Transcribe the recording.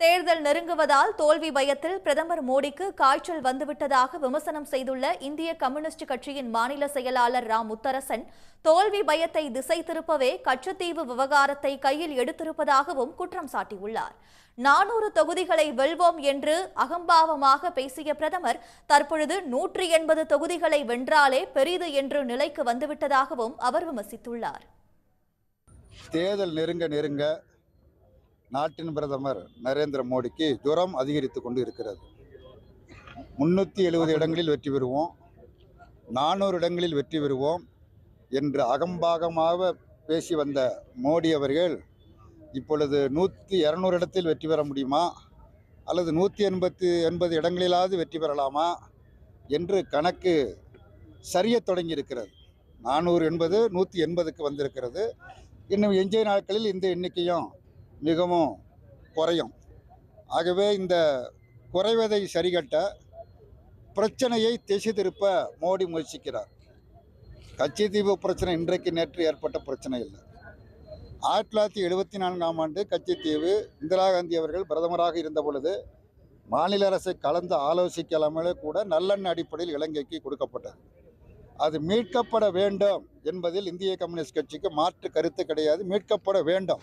தேர்தல் நெருங்குவதால் தோல்வி பயத்தில் பிரதமர் மோடிக்கு காய்ச்சல் வந்துவிட்டதாக விமர்சனம் செய்துள்ள இந்திய கம்யூனிஸ்ட் கட்சியின் மாநில செயலாளர் ராம் முத்தரசன் தோல்வி பயத்தை திசை திருப்பவே கச்சத்தீவு விவகாரத்தை கையில் எடுத்திருப்பதாகவும் குற்றம் சாட்டியுள்ளார். நானூறு தொகுதிகளை வெல்வோம் என்று அகம்பாவமாக பேசிய பிரதமர் தற்பொழுது நூற்றி எண்பது தொகுதிகளை வென்றாலே பெரிது என்று நிலைக்கு வந்துவிட்டதாகவும் அவர் விமர்சித்துள்ளார். தேர்தல் நெருங்க நெருங்க நாட்டின் பிரதமர் நரேந்திர மோடிக்கு ஜுரம் அதிகரித்து கொண்டு இருக்கிறது. முன்னூற்றி எழுபது இடங்களில் வெற்றி பெறுவோம். நானூறு இடங்களில் வெற்றி பெறுவோம் என்று அகம்பாகமாக பேசி வந்த மோடி அவர்கள் இப்பொழுது நூற்றி இரநூறு இடத்தில் வெற்றி பெற முடியுமா? அல்லது நூற்றி எண்பத்து எண்பது இடங்களிலாவது வெற்றி பெறலாமா? என்று கணக்கு சரியத் தொடங்கி இருக்கிறது நானூறு என்பது நூற்றி எண்பதுக்கு வந்திருக்கிறது. இன்னும் எஞ்சிய நாட்களில் இந்த எண்ணிக்கையும் மிகவும் குறையும். ஆகவே இந்த குறைவதை சரிகட்ட பிரச்சனையை திசை திருப்ப மோடி முயற்சிக்கிறார். கச்சத்தீவு பிரச்சனை இன்றைக்கு நேற்று ஏற்பட்ட பிரச்சனை இல்லை. ஆயிரத்தி தொள்ளாயிரத்தி எழுபத்தி நான்காம் ஆண்டு கச்சத்தீவு இந்திரா காந்தி அவர்கள் பிரதமராக இருந்த பொழுது மாநில அரசை கலந்து ஆலோசிக்கலாமலே கூட நல்லெண்ண அடிப்படையில் இலங்கைக்கு கொடுக்கப்பட்டது. அது மீட்கப்பட வேண்டும் என்பதில் இந்திய கம்யூனிஸ்ட் கட்சிக்கு மாற்று கருத்து கிடையாது. மீட்கப்பட வேண்டும்